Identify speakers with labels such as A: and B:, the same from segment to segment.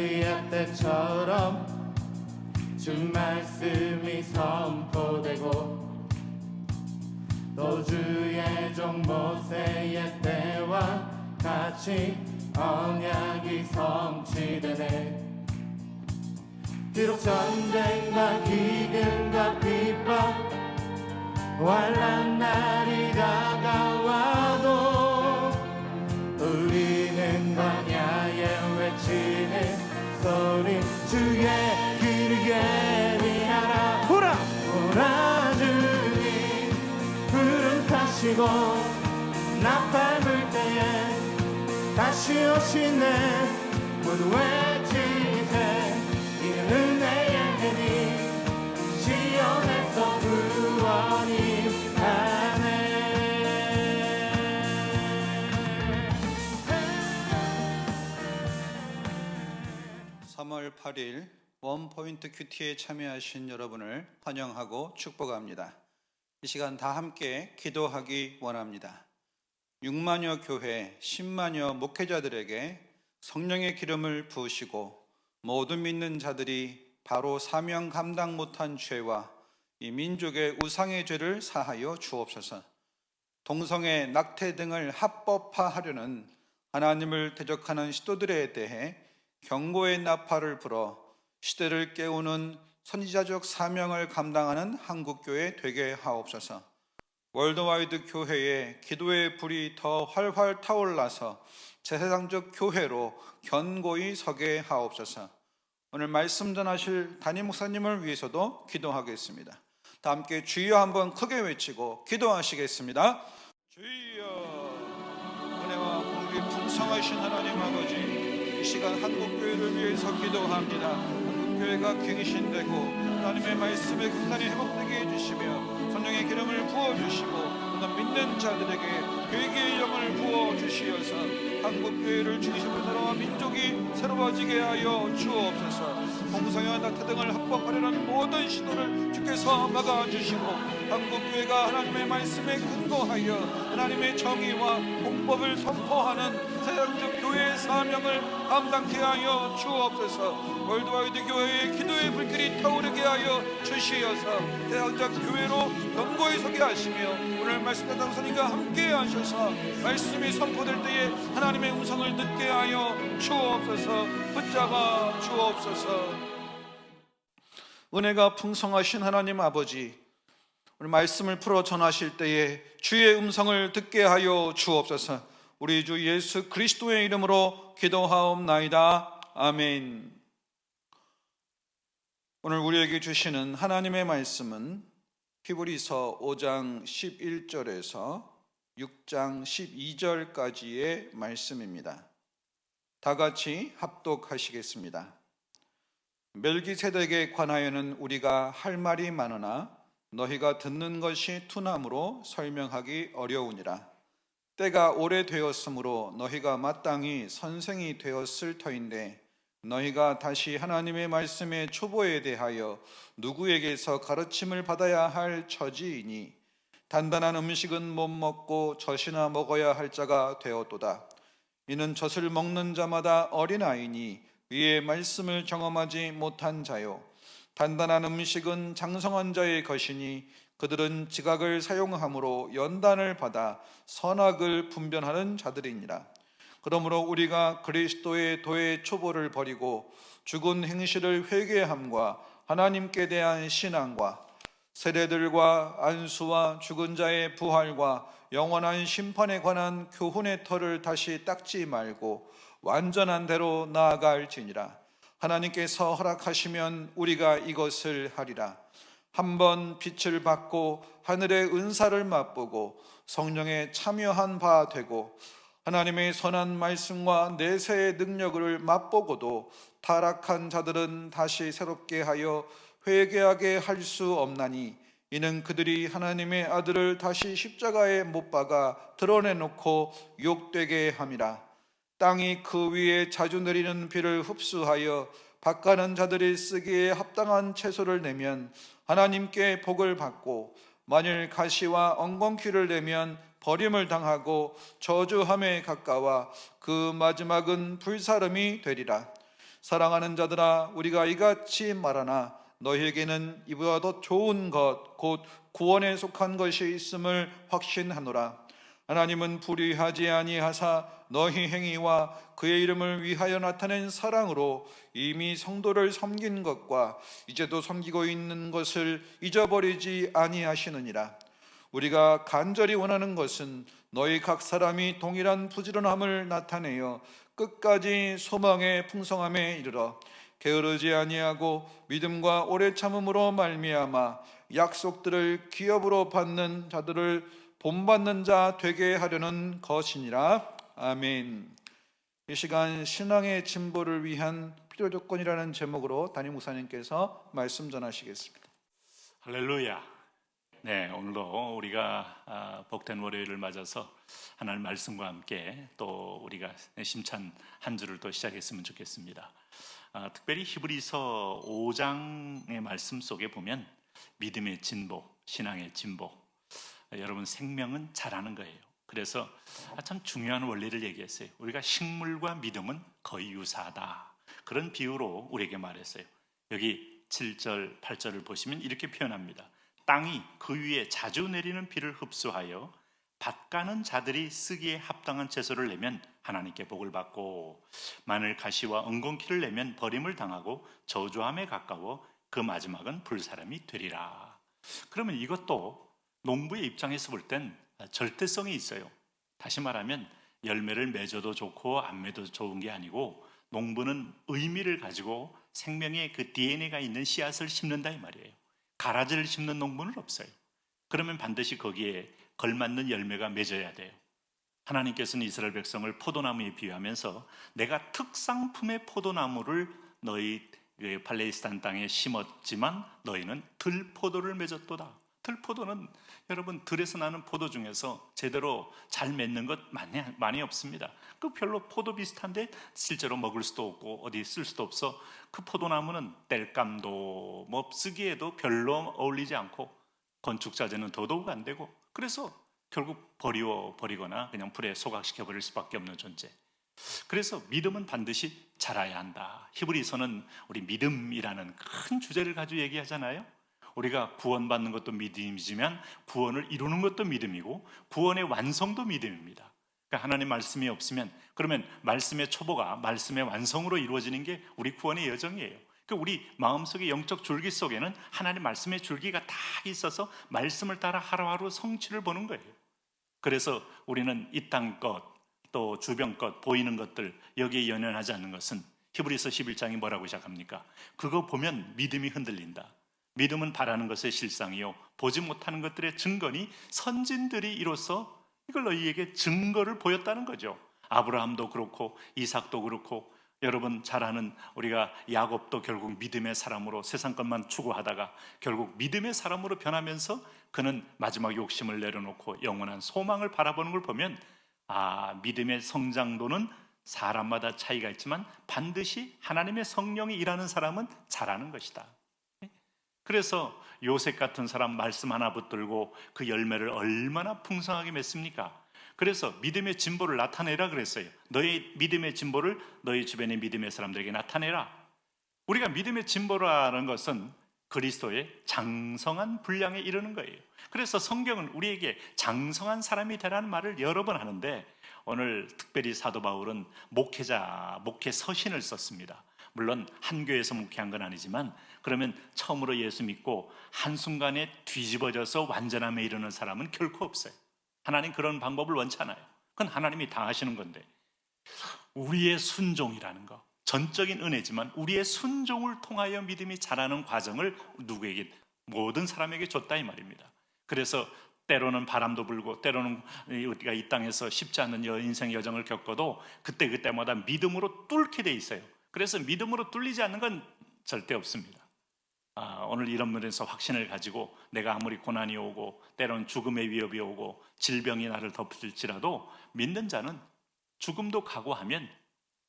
A: 엘리야 때처럼 주 말씀이 선포되고 또 주의 종 모세의 때와 같이 언약이 성취되네. 비록 전쟁과 기근과 핍박 환란 날이 다가와도 우리는 광야 소리 주의 길게 미하라
B: 보라!
A: 오라 주님 구름 타시고 나팔 불 때에 다시 오시네
C: 8일 원포인트 큐티에 참여하신 여러분을 환영하고 축복합니다. 이 시간 다 함께 기도하기 원합니다. 6만여 교회, 10만여 목회자들에게 성령의 기름을 부으시고 모든 믿는 자들이 바로 사명 감당 못한 죄와 이 민족의 우상의 죄를 사하여 주옵소서. 동성애, 낙태 등을 합법화하려는 하나님을 대적하는 시도들에 대해 경고의 나팔을 불어 시대를 깨우는 선지자적 사명을 감당하는 한국교회 되게 하옵소서. 월드와이드 교회에 기도의 불이 더 활활 타올라서 제사장적 교회로 견고히 서게 하옵소서. 오늘 말씀 전하실 담임 목사님을 위해서도 기도하겠습니다. 다 함께 주여 한번 크게 외치고 기도하시겠습니다. 주여 은혜와 공기 풍성하신 하나님 아버지 이 시간 한국교회를 위해서 기도합니다. 한국교회가 갱신되고 하나님의 말씀에 극단히 회복되게 해주시며 성령의 기름을 부어주시고 믿는 자들에게 회개의 영을 부어주시어서 한국교회를 중심으로 민족이 새로워지게 하여 주옵소서 공성애와 낙태 등을 합법하려는 모든 시도를 주께서 막아주시고 한국교회가 하나님의 말씀에 근거하여 하나님의 정의와 공법을 선포하는 세상적 교회의 사명을 감당케 하여 주옵소서. 월드와이드 교회의 기도의 불길이 타오르게 하여 주시어서 대학적 교회로 견고히 서게 하시며 오늘 말씀 당선인과 함께 하셔서 말씀이 선포될 때에 하나님의 음성을 듣게 하여 주옵소서. 붙잡아 주옵소서. 은혜가 풍성하신 하나님 아버지 오늘 말씀을 풀어 전하실 때에 주의 음성을 듣게 하여 주옵소서. 우리 주 예수 그리스도의 이름으로 기도하옵나이다. 아멘. 오늘 우리에게 주시는 하나님의 말씀은 히브리서 5장 11절에서 6장 12절까지의 말씀입니다. 다 같이 합독하시겠습니다. 멜기세덱에 관하여는 우리가 할 말이 많으나 너희가 듣는 것이 투남으로 설명하기 어려우니라. 때가 오래되었으므로 너희가 마땅히 선생이 되었을 터인데 너희가 다시 하나님의 말씀의 초보에 대하여 누구에게서 가르침을 받아야 할 처지이니 단단한 음식은 못 먹고 젖이나 먹어야 할 자가 되었도다. 이는 젖을 먹는 자마다 어린아이니 위의 말씀을 경험하지 못한 자요. 단단한 음식은 장성한 자의 것이니 그들은 지각을 사용함으로 연단을 받아 선악을 분별하는 자들이니라. 그러므로 우리가 그리스도의 도의 초보를 버리고 죽은 행실을 회개함과 하나님께 대한 신앙과 세례들과 안수와 죽은 자의 부활과 영원한 심판에 관한 교훈의 털을 다시 닦지 말고 완전한 대로 나아갈지니라. 하나님께서 허락하시면 우리가 이것을 하리라. 한 번 빛을 받고 하늘의 은사를 맛보고 성령에 참여한 바 되고 하나님의 선한 말씀과 내세의 능력을 맛보고도 타락한 자들은 다시 새롭게 하여 회개하게 할 수 없나니 이는 그들이 하나님의 아들을 다시 십자가에 못 박아 드러내놓고 욕되게 함이라. 땅이 그 위에 자주 내리는 비를 흡수하여 밭가는 자들이 쓰기에 합당한 채소를 내면 하나님께 복을 받고 만일 가시와 엉겅퀴를 내면 버림을 당하고 저주함에 가까워 그 마지막은 불사름이 되리라. 사랑하는 자들아 우리가 이같이 말하나 너희에게는 이보다 더 좋은 것 곧 구원에 속한 것이 있음을 확신하노라 하나님은 불의하지 아니하사 너희 행위와 그의 이름을 위하여 나타낸 사랑으로 이미 성도를 섬긴 것과 이제도 섬기고 있는 것을 잊어버리지 아니하시느니라. 우리가 간절히 원하는 것은 너희 각 사람이 동일한 부지런함을 나타내어 끝까지 소망의 풍성함에 이르러 게으르지 아니하고 믿음과 오래 참음으로 말미암아 약속들을 기업으로 받는 자들을 본받는 자 되게 하려는 것이니라 아멘. 이 시간 신앙의 진보를 위한 필요 조건이라는 제목으로 담임 목사님께서 말씀 전하시겠습니다.
B: 할렐루야. 네, 오늘도 우리가 아, 복된 월요일을 맞아서 하나님 말씀과 함께 또 우리가 심찬 한 주를 또 시작했으면 좋겠습니다. 아, 특별히 히브리서 5장의 말씀 속에 보면 믿음의 진보, 신앙의 진보, 아, 여러분 생명은 자라는 거예요. 그래서 아, 참 중요한 원리를 얘기했어요. 우리가 식물과 믿음은 거의 유사하다. 그런 비유로 우리에게 말했어요. 여기 7절, 8절을 보시면 이렇게 표현합니다. 땅이 그 위에 자주 내리는 비를 흡수하여 밭가는 자들이 쓰기에 합당한 채소를 내면 하나님께 복을 받고 마늘 가시와 엉겅퀴를 내면 버림을 당하고 저주함에 가까워 그 마지막은 불사람이 되리라. 그러면 이것도 농부의 입장에서 볼 땐 절대성이 있어요. 다시 말하면 열매를 맺어도 좋고 안 맺어도 좋은 게 아니고 농부는 의미를 가지고 생명의 그 DNA가 있는 씨앗을 심는다 이 말이에요. 가라지를 심는 농부는 없어요. 그러면 반드시 거기에 걸맞는 열매가 맺어야 돼요. 하나님께서는 이스라엘 백성을 포도나무에 비유하면서 내가 특상품의 포도나무를 너희 그 팔레스타인 땅에 심었지만 너희는 들포도를 맺었도다. 들포도는 여러분 들에서 나는 포도 중에서 제대로 잘 맺는 것 많이, 많이 없습니다. 그 별로 포도 비슷한데 실제로 먹을 수도 없고 어디 쓸 수도 없어. 그 포도나무는 땔감도 뭐 쓰기에도 별로 어울리지 않고 건축자재는 더더욱 안 되고 그래서 결국 버리워 버리거나 그냥 불에 소각시켜 버릴 수밖에 없는 존재. 그래서 믿음은 반드시 자라야 한다. 히브리서는 우리 믿음이라는 큰 주제를 가지고 얘기하잖아요. 우리가 구원받는 것도 믿음이지만 구원을 이루는 것도 믿음이고 구원의 완성도 믿음입니다. 그러니까 하나님 말씀이 없으면 그러면 말씀의 초보가 말씀의 완성으로 이루어지는 게 우리 구원의 여정이에요. 그러니까 우리 마음속의 영적 줄기 속에는 하나님 말씀의 줄기가 다 있어서 말씀을 따라 하루하루 성취를 보는 거예요. 그래서 우리는 이 땅 것, 또 주변 것, 보이는 것들 여기에 연연하지 않는 것은 히브리서 11장이 뭐라고 시작합니까? 그거 보면 믿음이 흔들린다. 믿음은 바라는 것의 실상이요 보지 못하는 것들의 증거니 선진들이 이로써 이걸 너희에게 증거를 보였다는 거죠. 아브라함도 그렇고 이삭도 그렇고 여러분 잘 아는 우리가 야곱도 결국 믿음의 사람으로 세상 것만 추구하다가 결국 믿음의 사람으로 변하면서 그는 마지막 욕심을 내려놓고 영원한 소망을 바라보는 걸 보면 아 믿음의 성장도는 사람마다 차이가 있지만 반드시 하나님의 성령이 일하는 사람은 잘하는 것이다. 그래서 요셉 같은 사람 말씀 하나 붙들고 그 열매를 얼마나 풍성하게 맺습니까? 그래서 믿음의 진보를 나타내라 그랬어요. 너희 믿음의 진보를 너희 주변의 믿음의 사람들에게 나타내라. 우리가 믿음의 진보라는 것은 그리스도의 장성한 분량에 이르는 거예요. 그래서 성경은 우리에게 장성한 사람이 되라는 말을 여러 번 하는데 오늘 특별히 사도 바울은 목회자, 목회 서신을 썼습니다. 물론 한 교회에서 목회한 건 아니지만 그러면 처음으로 예수 믿고 한순간에 뒤집어져서 완전함에 이르는 사람은 결코 없어요. 하나님 그런 방법을 원치 않아요. 그건 하나님이 다 하시는 건데 우리의 순종이라는 거 전적인 은혜지만 우리의 순종을 통하여 믿음이 자라는 과정을 누구에게 모든 사람에게 줬다 이 말입니다. 그래서 때로는 바람도 불고 때로는 우리가 이 땅에서 쉽지 않은 인생 여정을 겪어도 그때 그때마다 믿음으로 뚫게 돼 있어요. 그래서 믿음으로 뚫리지 않는 건 절대 없습니다. 아, 오늘 이런 면에서 확신을 가지고 내가 아무리 고난이 오고 때로는 죽음의 위협이 오고 질병이 나를 덮을지라도 믿는 자는 죽음도 각오하면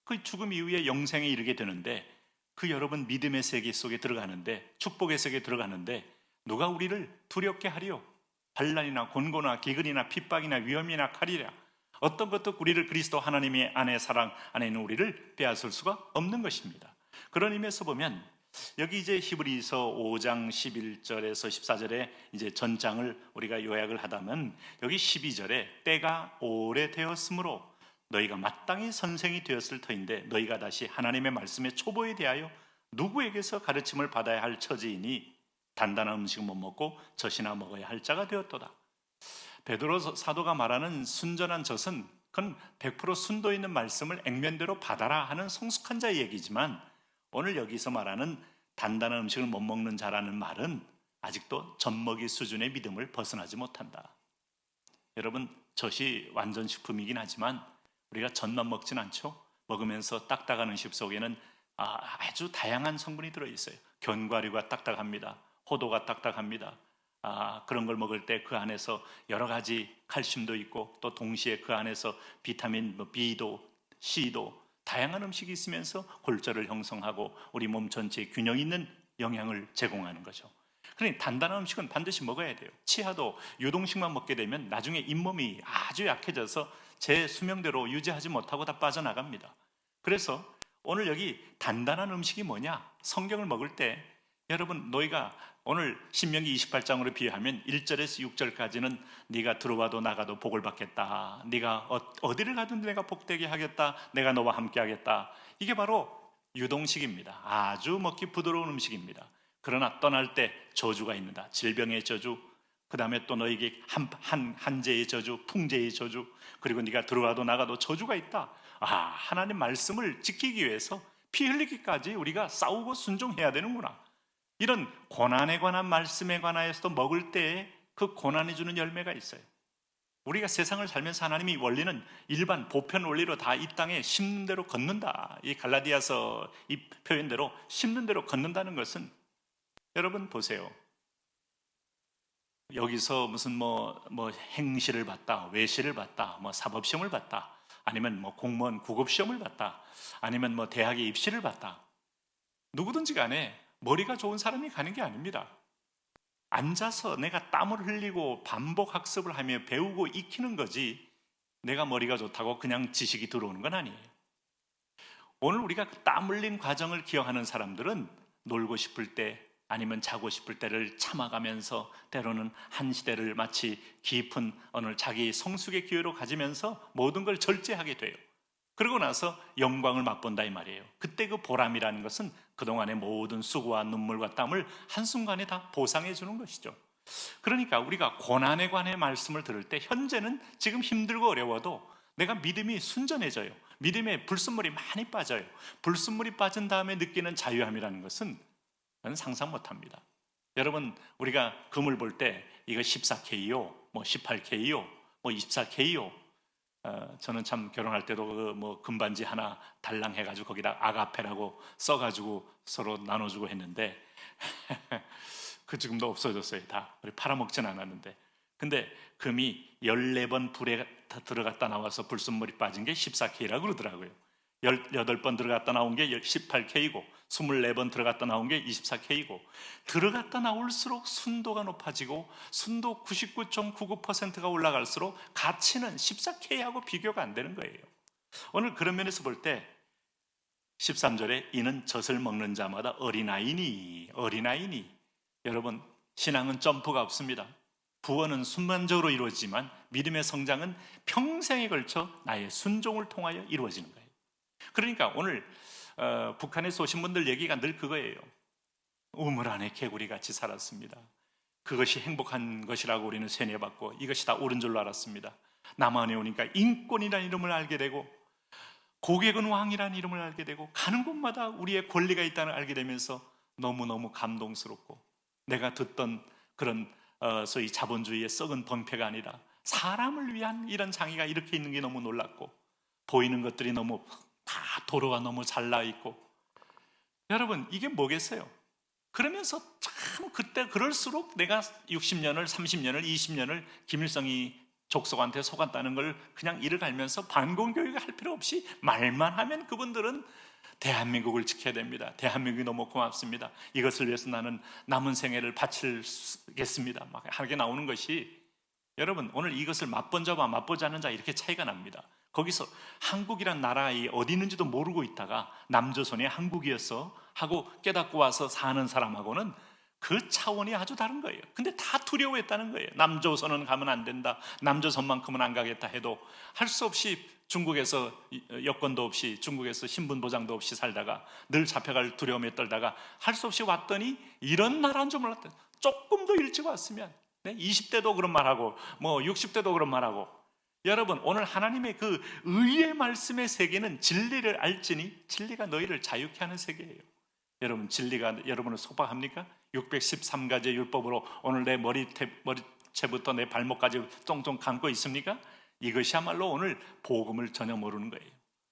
B: 그 죽음 이후에 영생에 이르게 되는데 그 여러분 믿음의 세계 속에 들어가는데 축복의 세계에 들어가는데 누가 우리를 두렵게 하리요? 반란이나 곤고나 기근이나 핍박이나 위험이나 칼이라 어떤 것도 우리를 그리스도 하나님의 안에 사랑 안에 있는 우리를 빼앗을 수가 없는 것입니다. 그런 의미에서 보면 여기 이제 히브리서 5장 11절에서 14절에 이제 전장을 우리가 요약을 하다면 여기 12절에 때가 오래되었으므로 너희가 마땅히 선생이 되었을 터인데 너희가 다시 하나님의 말씀의 초보에 대하여 누구에게서 가르침을 받아야 할 처지이니 단단한 음식을 못 먹고 젖이나 먹어야 할 자가 되었도다. 베드로 사도가 말하는 순전한 젖은 그건 100% 순도 있는 말씀을 액면대로 받아라 하는 성숙한 자의 얘기지만 오늘 여기서 말하는 단단한 음식을 못 먹는 자라는 말은 아직도 젖먹이 수준의 믿음을 벗어나지 못한다. 여러분 젖이 완전 식품이긴 하지만 우리가 젖만 먹진 않죠. 먹으면서 딱딱한 음식 속에는 아, 아주 다양한 성분이 들어 있어요. 견과류가 딱딱합니다. 호도가 딱딱합니다. 아, 그런 걸 먹을 때 그 안에서 여러 가지 칼슘도 있고 또 동시에 그 안에서 비타민 뭐 B도 C도 다양한 음식이 있으면서 골절을 형성하고 우리 몸 전체에 균형 있는 영향을 제공하는 거죠. 그러니 단단한 음식은 반드시 먹어야 돼요. 치아도 유동식만 먹게 되면 나중에 잇몸이 아주 약해져서 제 수명대로 유지하지 못하고 다 빠져나갑니다. 그래서 오늘 여기 단단한 음식이 뭐냐? 성경을 먹을 때 여러분 너희가 오늘 신명기 28장으로 비유하면 1절에서 6절까지는 네가 들어와도 나가도 복을 받겠다. 네가 어- 어디를 가든 내가 복되게 하겠다. 내가 너와 함께 하겠다. 이게 바로 유동식입니다. 아주 먹기 부드러운 음식입니다. 그러나 떠날 때 저주가 있는다. 질병의 저주, 그 다음에 또 너에게 한, 한, 한재의 저주, 풍재의 저주, 그리고 네가 들어와도 나가도 저주가 있다. 아, 하나님 말씀을 지키기 위해서 피 흘리기까지 우리가 싸우고 순종해야 되는구나. 이런 고난에 관한 말씀에 관하여서도 먹을 때에 그 고난이 주는 열매가 있어요. 우리가 세상을 살면서 하나님이 원리는 일반 보편 원리로 다 이 땅에 심는 대로 걷는다. 이 갈라디아서 이 표현대로 심는 대로 걷는다는 것은 여러분 보세요. 여기서 무슨 뭐, 뭐 행시를 봤다, 외시를 봤다, 뭐 사법시험을 봤다, 아니면 뭐 공무원 구급시험을 봤다, 아니면 뭐 대학에 입시를 봤다. 누구든지 간에 머리가 좋은 사람이 가는 게 아닙니다. 앉아서 내가 땀을 흘리고 반복 학습을 하며 배우고 익히는 거지 내가 머리가 좋다고 그냥 지식이 들어오는 건 아니에요. 오늘 우리가 그땀 흘린 과정을 기억하는 사람들은 놀고 싶을 때 아니면 자고 싶을 때를 참아가면서 때로는 한 시대를 마치 깊은 어느 자기 성숙의 기회로 가지면서 모든 걸 절제하게 돼요. 그러고 나서 영광을 맛본다 이 말이에요. 그때 그 보람이라는 것은 그동안의 모든 수고와 눈물과 땀을 한순간에 다 보상해 주는 것이죠. 그러니까 우리가 고난에 관해 말씀을 들을 때 현재는 지금 힘들고 어려워도 내가 믿음이 순전해져요. 믿음에 불순물이 많이 빠져요. 불순물이 빠진 다음에 느끼는 자유함이라는 것은 저는 상상 못 합니다. 여러분, 우리가 금을 볼 때 이거 14K요, 뭐 18K요, 뭐 24K요. 어, 저는 참 결혼할 때도 그 뭐 금반지 하나 달랑 해가지고 거기다 아가페라고 써가지고 서로 나눠주고 했는데 그 지금도 없어졌어요 다. 우리 팔아먹진 않았는데. 근데 금이 14번 불에 다 들어갔다 나와서 불순물이 빠진 게 14K라고 그러더라고요 18번 들어갔다 나온 게 18K고 24번 들어갔다 나온 게 24K고 들어갔다 나올수록 순도가 높아지고 순도 99.99%가 올라갈수록 가치는 14K하고 비교가 안 되는 거예요. 오늘 그런 면에서 볼 때 13절에 이는 젖을 먹는 자마다 어린아이니 어린아이니 여러분 신앙은 점프가 없습니다. 구원은 순간적으로 이루어지지만 믿음의 성장은 평생에 걸쳐 나의 순종을 통하여 이루어지는 거예요. 그러니까 오늘 어, 북한에서 오신 분들 얘기가 늘 그거예요. 우물 안에 개구리 같이 살았습니다. 그것이 행복한 것이라고 우리는 세뇌받고 이것이 다 옳은 줄로 알았습니다. 남한에 오니까 인권이라는 이름을 알게 되고 고객은 왕이라는 이름을 알게 되고 가는 곳마다 우리의 권리가 있다는 걸 알게 되면서 너무너무 감동스럽고 내가 듣던 그런 어, 소위 자본주의의 썩은 번패가 아니라 사람을 위한 이런 장애가 이렇게 있는 게 너무 놀랐고 보이는 것들이 너무 다 도로가 너무 잘 나 있고 여러분 이게 뭐겠어요? 그러면서 참 그때 그럴수록 내가 60년을 30년을 20년을 김일성이 족속한테 속았다는 걸 그냥 이를 갈면서 반공교육을 할 필요 없이 말만 하면 그분들은 대한민국을 지켜야 됩니다. 대한민국이 너무 고맙습니다. 이것을 위해서 나는 남은 생애를 바치겠습니다. 막 하게 나오는 것이 여러분 오늘 이것을 맛본 자와 맛보지 않은 자 이렇게 차이가 납니다. 거기서 한국이란 나라에 어디 있는지도 모르고 있다가 남조선이 한국이었어 하고 깨닫고 와서 사는 사람하고는 그 차원이 아주 다른 거예요. 근데 다 두려워했다는 거예요. 남조선은 가면 안 된다. 남조선만큼은 안 가겠다 해도 할 수 없이 중국에서 이- 여권도 없이 중국에서 신분 보장도 없이 살다가 늘 잡혀갈 두려움에 떨다가 할 수 없이 왔더니 이런 나라인 줄 몰랐다. 조금 더 일찍 왔으면 네? 20대도 그런 말하고 뭐 60대도 그런 말하고 여러분 오늘 하나님의 그 의의 말씀의 세계는 진리를 알지니 진리가 너희를 자유케 하는 세계예요. 여러분 진리가 여러분을 속박합니까? 613가지 율법으로 오늘 내 머리 머리채부터 내 발목까지 쫑쫑 감고 있습니까? 이것이야말로 오늘 복음을 전혀 모르는 거예요.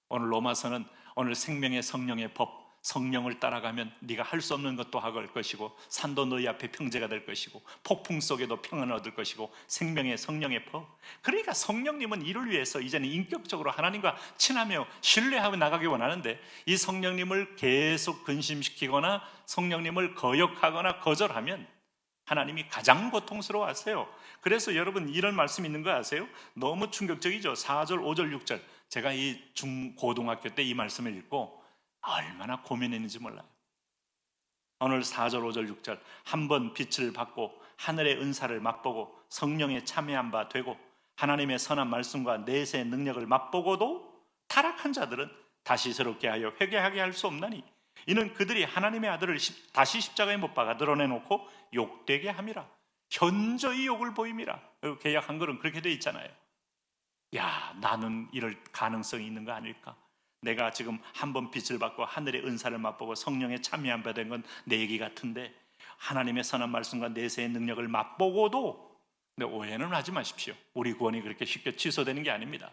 B: 오늘 로마서는 오늘 생명의 성령의 법 성령을 따라가면 네가 할 수 없는 것도 할 것이고 산도 너희 앞에 평제가 될 것이고 폭풍 속에도 평안을 얻을 것이고 생명의 성령의 법 그러니까 성령님은 이를 위해서 이제는 인격적으로 하나님과 친하며 신뢰하고 나가기 원하는데 이 성령님을 계속 근심시키거나 성령님을 거역하거나 거절하면 하나님이 가장 고통스러워하세요. 그래서 여러분 이런 말씀 있는 거 아세요? 너무 충격적이죠. 4절, 5절, 6절. 제가 이 중 고등학교 때 이 말씀을 읽고 얼마나 고민했는지 몰라요. 오늘 4절, 5절, 6절 한 번 빛을 받고 하늘의 은사를 맛보고 성령에 참여한 바 되고 하나님의 선한 말씀과 내세의 능력을 맛보고도 타락한 자들은 다시 새롭게 하여 회개하게 할 수 없나니 이는 그들이 하나님의 아들을 십- 다시 십자가에 못 박아 드러내놓고 욕되게 함이라. 현저히 욕을 보임이라. 어, 계약 한 글은 그렇게 돼 있잖아요. 야 나는 이럴 가능성이 있는 거 아닐까 내가 지금 한 번 빛을 받고 하늘의 은사를 맛보고 성령에 참여한 바 된 건 내 얘기 같은데 하나님의 선한 말씀과 내세의 능력을 맛보고도 근데 오해는 하지 마십시오 우리 구원이 그렇게 쉽게 취소되는 게 아닙니다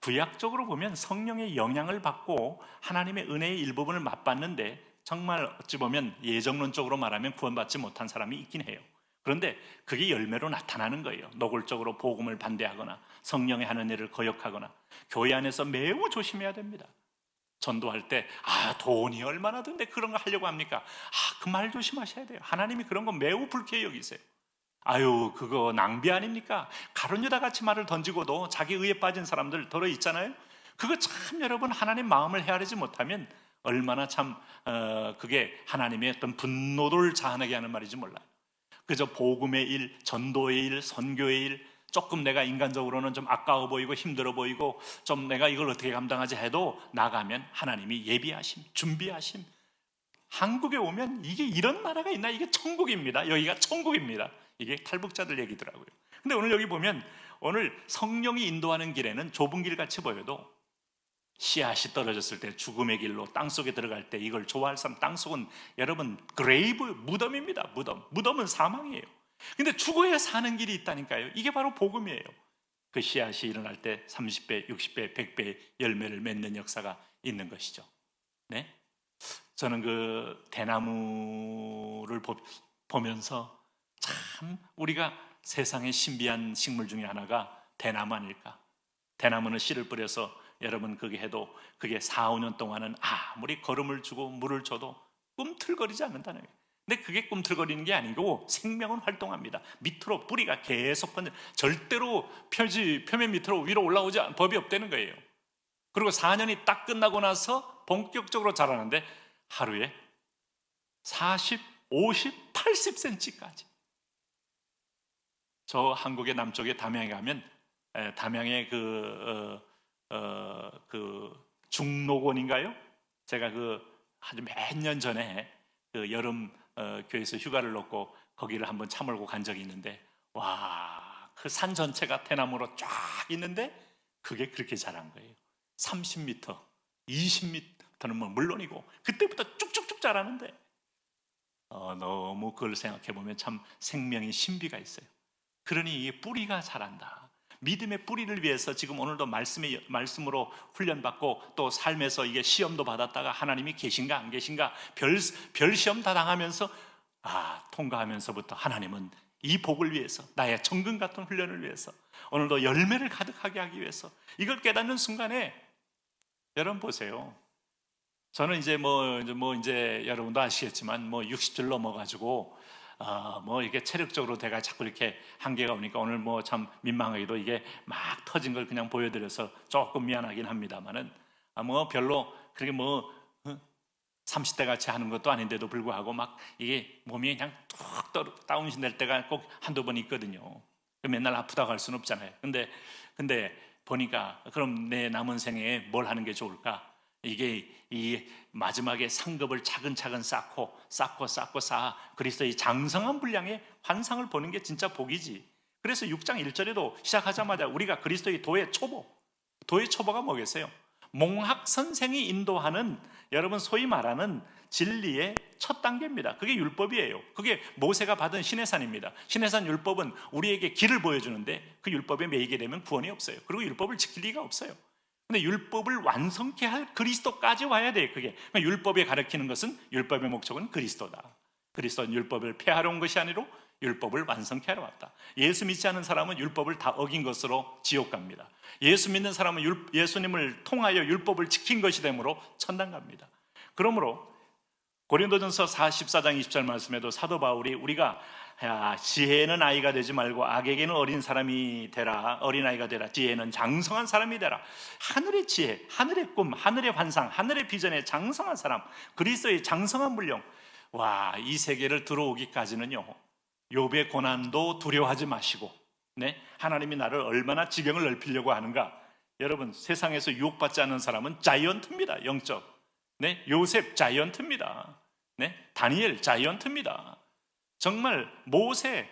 B: 구약적으로 보면 성령의 영향을 받고 하나님의 은혜의 일부분을 맛봤는데 정말 어찌 보면 예정론적으로 말하면 구원받지 못한 사람이 있긴 해요. 그런데 그게 열매로 나타나는 거예요. 노골적으로 복음을 반대하거나 성령의 하는 일을 거역하거나 교회 안에서 매우 조심해야 됩니다. 전도할 때, 아, 돈이 얼마나 든데 그런 거 하려고 합니까? 아, 그 말 조심하셔야 돼요. 하나님이 그런 거 매우 불쾌해 여기세요. 아유, 그거 낭비 아닙니까? 가론유다 같이 말을 던지고도 자기 의에 빠진 사람들 들어 있잖아요. 그거 참 여러분 하나님 마음을 헤아리지 못하면 얼마나 참 어, 그게 하나님의 어떤 분노를 자아내게 하는 말인지 몰라요. 그저 복음의 일, 전도의 일, 선교의 일, 조금 내가 인간적으로는 좀 아까워 보이고 힘들어 보이고 좀 내가 이걸 어떻게 감당하지 해도 나가면 하나님이 예비하심, 준비하심. 한국에 오면 이게 이런 나라가 있나? 이게 천국입니다. 여기가 천국입니다. 이게 탈북자들 얘기더라고요. 근데 오늘 여기 보면 오늘 성령이 인도하는 길에는 좁은 길 같이 보여도 씨앗이 떨어졌을 때 죽음의 길로 땅 속에 들어갈 때 이걸 좋아할 사람 땅 속은 여러분 그레이브 무덤입니다. 무덤. 무덤은 사망이에요. 근데 죽어야 사는 길이 있다니까요. 이게 바로 복음이에요. 그 씨앗이 일어날 때 30배, 60배, 100배 열매를 맺는 역사가 있는 것이죠. 네? 저는 그 대나무를 보, 보면서 참 우리가 세상의 신비한 식물 중에 하나가 대나무 아닐까? 대나무는 씨를 뿌려서 여러분 그게 해도 그게 4, 5년 동안은 아무리 걸음을 주고 물을 줘도 꿈틀거리지 않는다는 거예요. 근데 그게 꿈틀거리는 게 아니고 생명은 활동합니다. 밑으로 뿌리가 계속 번져 절대로 표지 표면 밑으로 위로 올라오지 않, 법이 없다는 거예요. 그리고 4년이 딱 끝나고 나서 본격적으로 자라는데 하루에 40, 50, 80cm까지. 저 한국의 남쪽에 담양에 가면 에, 담양의 그, 어, 어, 그 중록원인가요? 제가 그 아주 몇 년 전에 그 여름 어, 교회에서 휴가를 놓고 거기를 한번 참을고 간 적이 있는데 와 그 산 전체가 대나무로 쫙 있는데 그게 그렇게 자란 거예요. 30m, 20m는 뭐 물론이고 그때부터 쭉쭉쭉 자라는데 어, 너무 그걸 생각해 보면 참 생명의 신비가 있어요. 그러니 이 뿌리가 자란다. 믿음의 뿌리를 위해서 지금 오늘도 말씀의 말씀으로 훈련받고 또 삶에서 이게 시험도 받았다가 하나님이 계신가 안 계신가 별, 별 시험 다 당하면서 아 통과하면서부터 하나님은 이 복을 위해서 나의 정금 같은 훈련을 위해서 오늘도 열매를 가득하게 하기 위해서 이걸 깨닫는 순간에 여러분 보세요. 저는 이제 뭐 이제 뭐 이제 여러분도 아시겠지만 뭐 60줄 넘어가지고 어, 뭐 이게 체력적으로 제가 자꾸 이렇게 한계가 오니까 오늘 뭐 참 민망하게도 이게 막 터진 걸 그냥 보여드려서 조금 미안하긴 합니다만은 아, 뭐 별로 그렇게 뭐 어? 30대 같이 하는 것도 아닌데도 불구하고 막 이게 몸이 그냥 뚝 떠- 다운신 될 때가 꼭 한두 번 있거든요. 맨날 아프다고 할 수는 없잖아요. 근데 근데 보니까 그럼 내 남은 생에 뭘 하는 게 좋을까? 이게 이 마지막에 상급을 차근차근 쌓고 쌓고 쌓고 쌓아 그리스도의 장성한 분량의 환상을 보는 게 진짜 복이지. 그래서 6장 1절에도 시작하자마자 우리가 그리스도의 도의 초보, 도의 초보가 뭐겠어요? 몽학 선생이 인도하는 여러분 소위 말하는 진리의 첫 단계입니다. 그게 율법이에요. 그게 모세가 받은 신해산입니다. 신해산 율법은 우리에게 길을 보여주는데 그 율법에 매이게 되면 구원이 없어요. 그리고 율법을 지킬 리가 없어요. 근데 율법을 완성케 할 그리스도까지 와야 돼요. 그게 그러니까 율법에 가르치는 것은 율법의 목적은 그리스도다. 그리스도는 율법을 폐하러 온 것이 아니로 율법을 완성케 하러 왔다. 예수 믿지 않은 사람은 율법을 다 어긴 것으로 지옥 갑니다. 예수 믿는 사람은 율- 예수님을 통하여 율법을 지킨 것이 되므로 천당 갑니다. 그러므로 고린도전서 44장 20절 말씀에도 사도 바울이 우리가 야, 지혜는 아이가 되지 말고 악에게는 어린 사람이 되라 어린 아이가 되라. 지혜는 장성한 사람이 되라. 하늘의 지혜 하늘의 꿈 하늘의 환상 하늘의 비전의 장성한 사람 그리스도의 장성한 물령. 와 이 세계를 들어오기까지는요 욥의 고난도 두려워하지 마시고 네? 하나님이 나를 얼마나 지경을 넓히려고 하는가. 여러분 세상에서 유혹받지 않는 사람은 자이언트입니다 영적 네, 요셉 자이언트입니다. 네, 다니엘 자이언트입니다. 정말 모세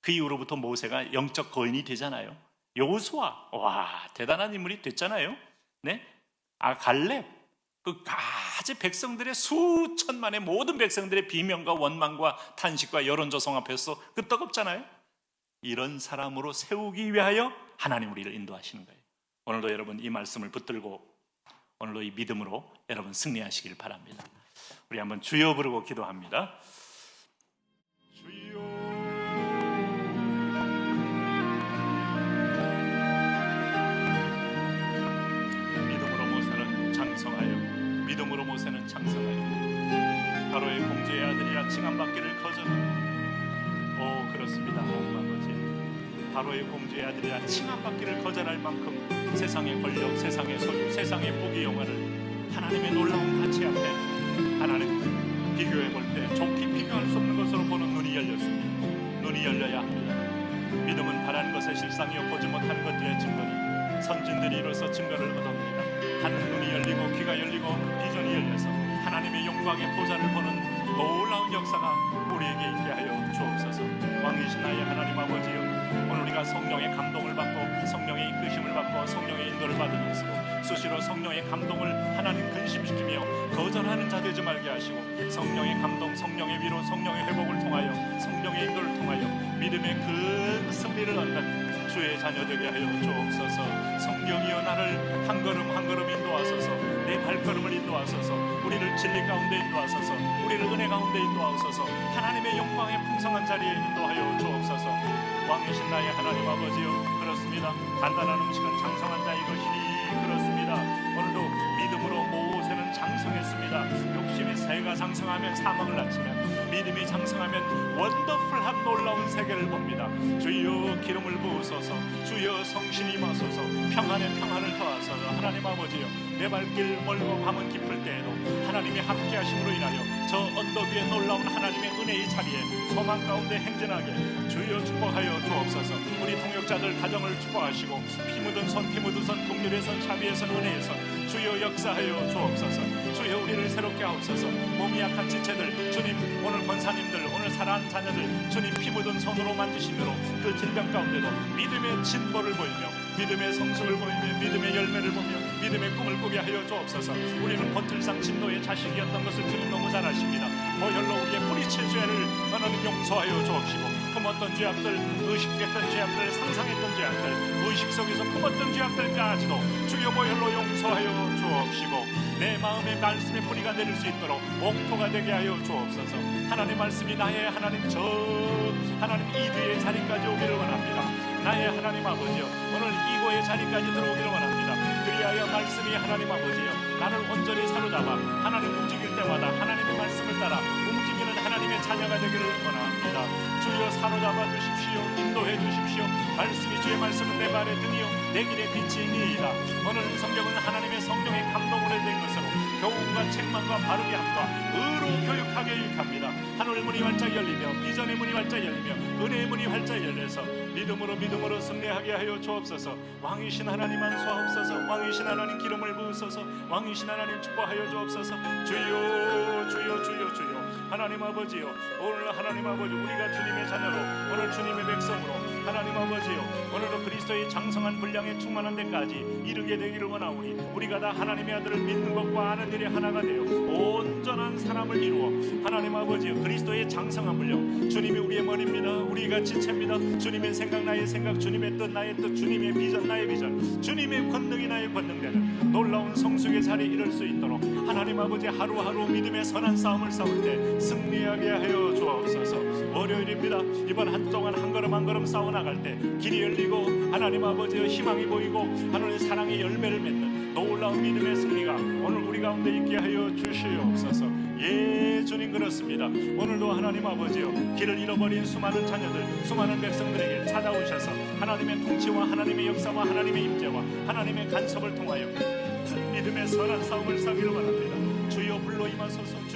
B: 그 이후로부터 모세가 영적 거인이 되잖아요. 요수아 와 대단한 인물이 됐잖아요. 네, 아 갈렙 그 가지 백성들의 수천만의 모든 백성들의 비명과 원망과 탄식과 여론조성 앞에서 끄떡없잖아요. 이런 사람으로 세우기 위하여 하나님 우리를 인도하시는 거예요. 오늘도 여러분 이 말씀을 붙들고 오늘도 이 믿음으로 여러분 승리하시길 바랍니다. 우리 한번 주여 부르고 기도합니다. 주여. 믿음으로 모세는 장성하여 믿음으로 모세는 장성하여. 바로의 공주의 아들이라 칭함 받기를 거절하고 오 그렇습니다. 하나님 아버지. 바로의 공주의 아들이라 칭함 받기를 거절할 만큼 세상의 권력, 세상의 소유, 세상의 복의 영화를 하나님의 놀라운 가치 앞에 하나님 비교해 볼 때 좋게 비교할 수 없는 것으로 보는 눈이 열렸습니다. 눈이 열려야 합니다. 믿음은 바라는 것의 실상이요 보지 못하는 것들의 증거니 선진들이 이로써 증거를 얻었느니라. 하늘 눈이 열리고 귀가 열리고 비전이 열려서 하나님의 영광의 보좌를 보는 놀라운 역사가 우리에게 있게 하여 주옵소서. 왕이신 나의 하나님 아버지여 오늘 우리가 성령의 감동을 받고 성령의 받고 성령의 인도를 받으면서 수시로 성령의 감동을 하나님 근심시키며 거절하는 자 되지 말게 하시고 성령의 감동, 성령의 위로, 성령의 회복을 통하여 성령의 인도를 통하여 믿음의 그 승리를 얻는 주의 자녀 되게 하여 주옵소서. 성령이여 나를 한 걸음 한 걸음 인도하소서. 내 발걸음을 인도하소서. 우리를 진리 가운데 인도하소서. 우리를 은혜 가운데 인도하소서. 하나님의 영광의 풍성한 자리에 인도하여 주옵소서. 왕이신 나의 하나님 아버지여 그렇습니다. 단단한 음식은 장성한 자의 것이니 그렇습니다. 오늘도 믿음으로 모세는 장성했습니다. 욕심이 새가 장성하면 사망을 낳지만 믿음이 장성하면 원더풀한 놀라운 세계를 봅니다. 주여 기름을 부으소서 주여 성신이 임하소서 평안에 평안을 더하소서 하나님 아버지여 내 발길 멀고 밤은 깊을 때에도 하나님이 함께 하심으로 인하여 저 언덕 위에 놀라운 하나님의 은혜의 자리에 소망 가운데 행진하게 주여 축복하여 주옵소서. 우리 통역자들 가정을 축복하시고 피 묻은 손, 피 묻은 손, 국률의 손, 자비의 손, 은혜의 손 주여 역사하여 주옵소서. 주여 우리를 새롭게 하옵소서. 몸이 약한 지체들 주님 오늘 권사님들 오늘 사랑하는 자녀들 주님 피 묻은 손으로 만지심으로 그 질병 가운데도 믿음의 진보를 보이며 믿음의 성숙을 보이며 믿음의 열매를 보며 믿음의 꿈을 꾸게 하여 주옵소서. 우리는 본질상 진노의 자식이었던 것을 주님 너무 잘 아십니다. 보혈로 우리의 뿌리칠 죄를 하나님 용서하여 주옵시고 품었던 죄악들 의식했던 죄악들 상상했던 죄악들 의식 속에서 품었던 죄악들까지도 주여 보혈로 용서하여 주옵시고 내 마음의 말씀의 뿌리가 내릴 수 있도록 옥토가 되게 하여 주옵소서. 하나님 말씀이 나의 하나님 저 하나님 이드의 자리까지 오기를 원합니다. 나의 하나님 아버지여 오늘 이고의 자리까지 들어오기를 원합니다 그리하여 말씀이 하나님 아버지여 나를 온전히 사로잡아 하나님 움직일 때마다 하나님의 말씀을 따라 움직이는 하나님의 자녀가 되기를 원합니다. 주여 사로잡아 주십시오 인도해 주십시오. 말씀이 주의 말씀은 내 발의 등이요 내 길의 빛이니이다. 오늘 성경은 하나님의 성령의 감동으로 된 것으로 교훈과 책망과 바르게 함과 승리하게 유익합니다. 하늘 문이 활짝 열리며 비전의 문이 활짝 열리며 은혜의 문이 활짝 열려서 믿음으로 믿음으로 승리하게 하여 주옵소서. 왕이신 하나님 안수하옵소서. 왕이신 하나님 기름을 부으소서. 왕이신 하나님 축복하여 주옵소서. 주여 주여 주여 주여. 하나님 아버지요 오늘 하나님 아버지 우리가 주님의 자녀로 오늘 주님의 백성으로 하나님 아버지요 오늘도 그리스도의 장성한 분량에 충만한 데까지 이르게 되기를 원하오니 우리가 다 하나님의 아들을 믿는 것과 아는 일에 하나가 되어 온전한 사람을 이루어 하나님 아버지요 그리스도의 장성한 분량 주님이 우리의 머리입니다. 우리가 지체입니다. 주님의 생각 나의 생각 주님의 뜻 나의 뜻 주님의 비전 나의 비전 주님의 권능이 나의 권능되는 놀라운 성숙의 자리에 이를 수 있도록 하나님 아버지 하루하루 믿음의 선한 싸움을 싸울 때 승리하게 하여 주옵소서. 월요일입니다. 이번 한 동안 한 걸음 한 걸음 싸워 나갈 때 길이 열리고 하나님 아버지의 희망이 보이고 하나님의 사랑의 열매를 맺는 놀라운 믿음의 승리가 오늘 우리 가운데 있게 하여 주시옵소서. 예 주님 그렇습니다. 오늘도 하나님 아버지요 길을 잃어버린 수많은 자녀들 수많은 백성들에게 찾아오셔서 하나님의 통치와 하나님의 역사와 하나님의 임재와 하나님의 간섭을 통하여 믿음의 선한 싸움을 싸기를 원합니다. 주여 불로 임하소서